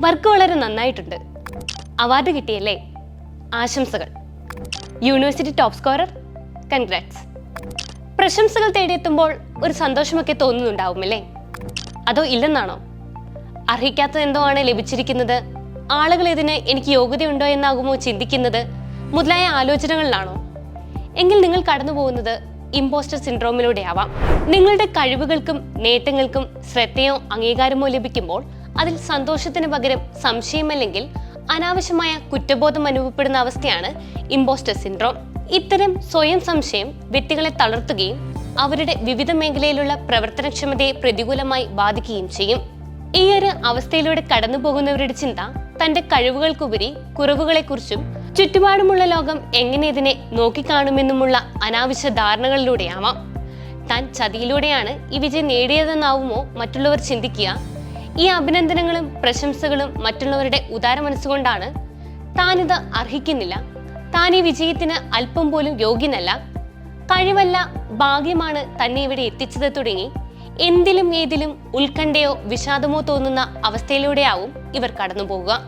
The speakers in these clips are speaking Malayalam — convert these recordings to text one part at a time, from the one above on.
വർക്ക് വളരെ നന്നായിട്ടുണ്ട്. അവാർഡ് കിട്ടിയല്ലേ? ആശംസകൾ. യൂണിവേഴ്സിറ്റി ടോപ്പ് സ്കോറർ കൺഗ്രാറ്റ്സ് പ്രശംസകൾ തേടിയെത്തുമ്പോൾ ഒരു സന്തോഷമൊക്കെ തോന്നുന്നുണ്ടാവുമല്ലേ? അതോ ഇല്ലെന്നാണോ? അർഹിക്കാത്തത് എന്തോ ആണ് ലഭിച്ചിരിക്കുന്നത്? ആളുകൾ ഇതിന് എനിക്ക് യോഗ്യതയുണ്ടോ എന്നാകുമോ ചിന്തിക്കുന്നത്? മുതലായ ആലോചനകളിലാണോ? എങ്കിൽ നിങ്ങൾ കടന്നു പോകുന്നത് ഇമ്പോസ്റ്റർ സിൻഡ്രോമിലൂടെ ആവാം നിങ്ങളുടെ കഴിവുകൾക്കും നേട്ടങ്ങൾക്കും ശ്രദ്ധയോ അംഗീകാരമോ ലഭിക്കുമ്പോൾ അതിൽ സന്തോഷത്തിന് പകരം സംശയമല്ലെങ്കിൽ അനാവശ്യമായ കുറ്റബോധം അനുഭവപ്പെടുന്ന അവസ്ഥയാണ് ഇമ്പോസ്റ്റർ സിൻഡ്രോം ഇത്തരം സ്വയം സംശയം വ്യക്തികളെ തളർത്തുകയും അവരുടെ വിവിധ മേഖലയിലുള്ള പ്രവർത്തനക്ഷമതയെ പ്രതികൂലമായി ബാധിക്കുകയും ചെയ്യും. ഈ ഒരു അവസ്ഥയിലൂടെ കടന്നു പോകുന്നവരുടെ ചിന്ത തന്റെ കഴിവുകൾക്കുപരി കുറവുകളെക്കുറിച്ചും ചുറ്റുപാടുമുള്ള ലോകം എങ്ങനെ ഇതിനെ നോക്കിക്കാണുമെന്നുമുള്ള അനാവശ്യ ധാരണകളിലൂടെയാവാം. താൻ ചതിയിലൂടെയാണ് ഈ വിജയം നേടിയതെന്നാവുമോ മറ്റുള്ളവർ ചിന്തിക്കുക. ഈ അഭിനന്ദനങ്ങളും പ്രശംസകളും മറ്റുള്ളവരുടെ ഉദാര മനസ്സുകൊണ്ടാണ് താനിത് അർഹിക്കുന്നില്ല. താൻ ഈ വിജയത്തിന് അല്പം പോലും യോഗ്യനല്ല. കഴിവല്ല ഭാഗ്യമാണ് തന്നെ ഇവിടെ എത്തിച്ചത് തുടങ്ങി. എന്തിലും ഏതിലും ഉത്കണ്ഠയോ വിഷാദമോ തോന്നുന്ന അവസ്ഥയിലൂടെയാവും ഇവർ കടന്നു പോകുക.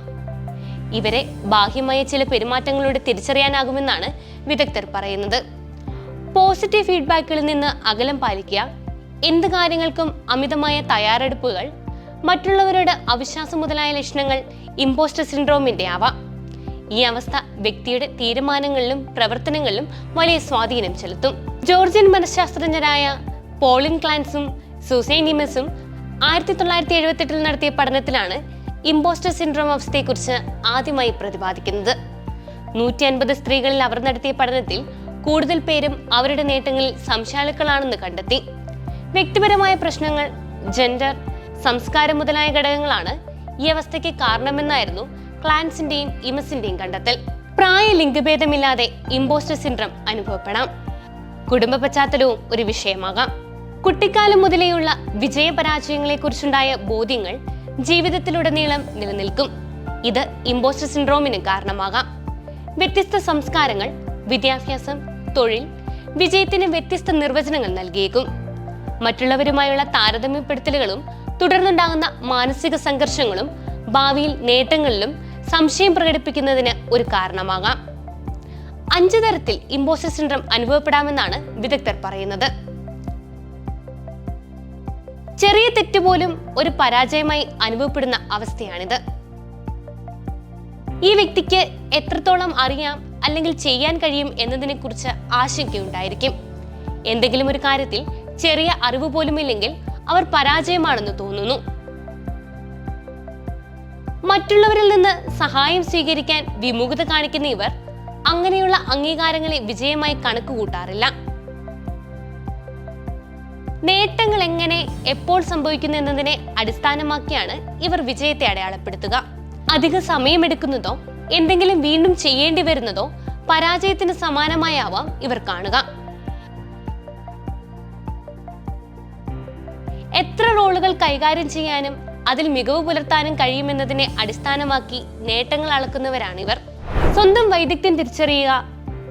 ഇവരെ ബാഹ്യമായ ചില പെരുമാറ്റങ്ങളുടെ തിരിച്ചറിയാനാകുമെന്നാണ് വിദഗ്ധർ പറയുന്നത്. പോസിറ്റീവ് ഫീഡ്ബാക്കുകളിൽ നിന്ന് അകലം പാലിക്കുക എന്ത് കാര്യങ്ങൾക്കും അമിതമായ തയ്യാറെടുപ്പുകൾ മറ്റുള്ളവരുടെ അവിശ്വാസം മുതലായ ലക്ഷണങ്ങൾ ഇമ്പോസ്റ്റർ സിൻഡ്രോമിന്റെ ആവാം ഈ അവസ്ഥ വ്യക്തിയുടെ തീരുമാനങ്ങളിലും പ്രവർത്തനങ്ങളിലും വലിയ സ്വാധീനം ചെലുത്തും. ജോർജിയൻ മനഃശാസ്ത്രജ്ഞരായ പോളിൻ ക്ലാൻസും സുസൈനിമസും ആയിരത്തി തൊള്ളായിരത്തി എഴുപത്തെട്ടിൽ നടത്തിയ പഠനത്തിലാണ് ഇമ്പോസ്റ്റർ സിൻഡ്രോം അവസ്ഥയെക്കുറിച്ച് ആദ്യമായി പ്രതിപാദിക്കുന്നത്. നൂറ്റി അൻപത് സ്ത്രീകളിൽ അവർ നടത്തിയ പഠനത്തിൽ കൂടുതൽ പേരും അവരുടെ നേട്ടങ്ങളിൽ സംശാലുക്കളാണെന്ന് കണ്ടെത്തി. വ്യക്തിപരമായ പ്രശ്നങ്ങൾ ജെൻഡർ സംസ്കാരം മുതലായ ഘടകങ്ങളാണ് ഈ അവസ്ഥയ്ക്ക് കാരണമെന്നായിരുന്നു ക്ലാൻസിന്റെയും ഇമസിന്റെയും കണ്ടെത്തൽ. പ്രായ ലിംഗഭേദമില്ലാതെ ഇമ്പോസ്റ്റർ സിൻഡ്രം അനുഭവപ്പെടാം. കുടുംബ പശ്ചാത്തലവും ഒരു വിഷയമാകാം. കുട്ടിക്കാലം മുതലേയുള്ള വിജയപരാജയങ്ങളെക്കുറിച്ചുണ്ടായ ബോധ്യങ്ങൾ ജീവിതത്തിലുടനീളം നിലനിൽക്കും. ഇത് ഇമ്പോസ്റ്റർ സിൻഡ്രോമിന് കാരണമാകാം. വ്യത്യസ്ത സംസ്കാരങ്ങൾ വിദ്യാഭ്യാസം തൊഴിൽ വിജയത്തിന് വ്യത്യസ്ത നിർവചനങ്ങൾ നൽകിയേക്കും. മറ്റുള്ളവരുമായുള്ള താരതമ്യപ്പെടുത്തലുകളും തുടർന്നുണ്ടാകുന്ന മാനസിക സംഘർഷങ്ങളും ഭാവിയിൽ നേട്ടങ്ങളിലും സംശയം പ്രകടിപ്പിക്കുന്നതിന് ഒരു കാരണമാകാം. അഞ്ച് തരത്തിൽ ഇമ്പോസ്റ്റർ സിൻഡ്രം അനുഭവപ്പെടാമെന്നാണ് വിദഗ്ധർ പറയുന്നത്. ചെറിയ തെറ്റ് പോലും ഒരു പരാജയമായി അനുഭവപ്പെടുന്ന അവസ്ഥയാണിത്. ഈ വ്യക്തിക്ക് എത്രത്തോളം അറിയാം അല്ലെങ്കിൽ ചെയ്യാൻ കഴിയും എന്നതിനെക്കുറിച്ച് ആശങ്കയുണ്ടായിരിക്കും. എന്തെങ്കിലും ഒരു കാര്യത്തിൽ ചെറിയ അറിവ് പോലുമില്ലെങ്കിൽ അവർ പരാജയമാണെന്ന് തോന്നുന്നു. മറ്റുള്ളവരിൽ നിന്ന് സഹായം സ്വീകരിക്കാൻ വിമുഖത കാണിക്കുന്ന ഇവർ അങ്ങനെയുള്ള അംഗീകാരങ്ങളെ വിജയമായി കണക്കുകൂട്ടാറില്ല. നേട്ടങ്ങൾ എങ്ങനെ എപ്പോൾ സംഭവിക്കുന്നു എന്നതിനെ അടിസ്ഥാനമാക്കിയാണ് ഇവർ വിജയത്തെ അടയാളപ്പെടുത്തുക. അധിക സമയമെടുക്കുന്നതോ എന്തെങ്കിലും വീണ്ടും ചെയ്യേണ്ടി വരുന്നതോ പരാജയത്തിന് സമാനമായാവാം ഇവർ കാണുക. എത്ര റോളുകൾ കൈകാര്യം ചെയ്യാനും അതിൽ മികവ് പുലർത്താനും കഴിയുമെന്നതിനെ അടിസ്ഥാനമാക്കി നേട്ടങ്ങൾ അളക്കുന്നവരാണിവർ. സ്വന്തം വൈദഗ്ധ്യം തിരിച്ചറിയുക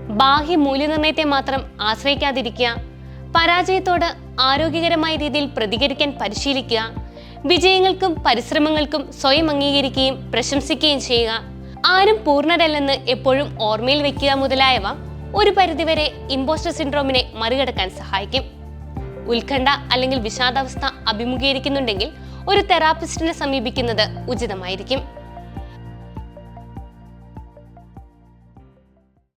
ബാഹ്യ മൂല്യനിർണയത്തെ മാത്രം ആശ്രയിക്കാതിരിക്കുക പരാജയത്തോട് ആരോഗ്യകരമായ രീതിയിൽ പ്രതികരിക്കാൻ പരിശീലിക്കുക വിജയങ്ങൾക്കും പരിശ്രമങ്ങൾക്കും സ്വയം അംഗീകരിക്കുകയും പ്രശംസിക്കുകയും ചെയ്യുക. ആരും പൂർണരല്ലെന്ന് എപ്പോഴും ഓർമ്മയിൽ വെക്കുക മുതലായവ ഒരു പരിധിവരെ ഇമ്പോസ്റ്റർ സിൻഡ്രോമിനെ മറികടക്കാൻ സഹായിക്കും. ഉത്കണ്ഠ അല്ലെങ്കിൽ വിഷാദാവസ്ഥ അഭിമുഖീകരിക്കുന്നുണ്ടെങ്കിൽ ഒരു തെറാപ്പിസ്റ്റിനെ സമീപിക്കുന്നത് ഉചിതമായിരിക്കും.